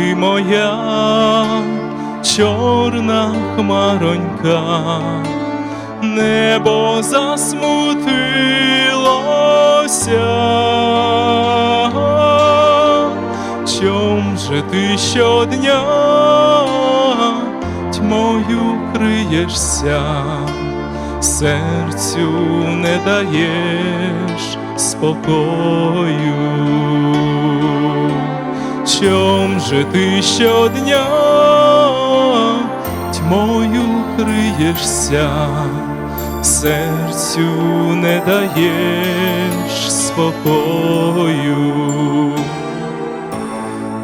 ти моя чорна хмаронька, небо засмутилося, чом же ти щодня тьмою криєшся, серцю не даєш спокою. Чом же ти щодня тьмою криєшся, серцю не даєш спокою.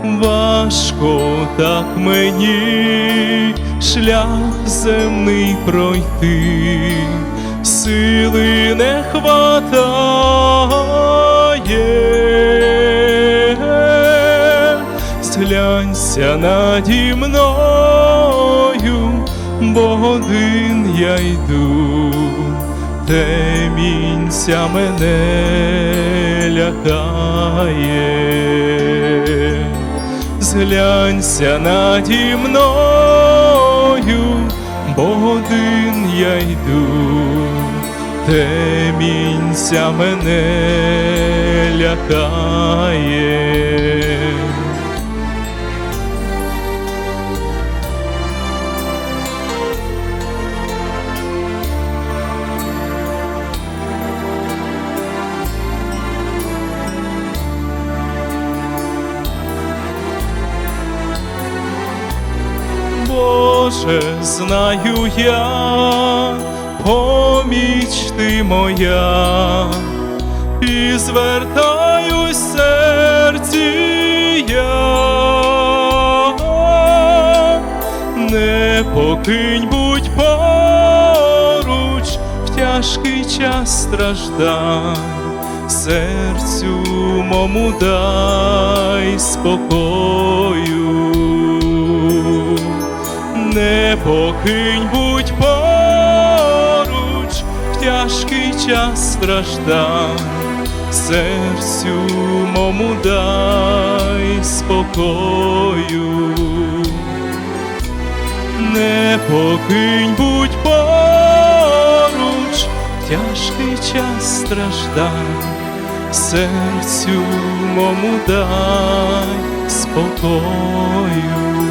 Важко так мені шлях земний пройти, сили не хватає, зглянься наді мною, бо один я йду, темінця мене лякає. Зглянься наді мною, бо один я йду, темінця мене лякає. Боже, знаю я, поміч ти моя, і звертаюсь серці я, не покинь будь поруч в тяжкий час страждань, серцю мому дай спокою не покинь будь поруч в тяжкий час страждань, серцю мому дай спокою, не покинь будь поруч в тяжкий час страждань, серцю мому дай спокою.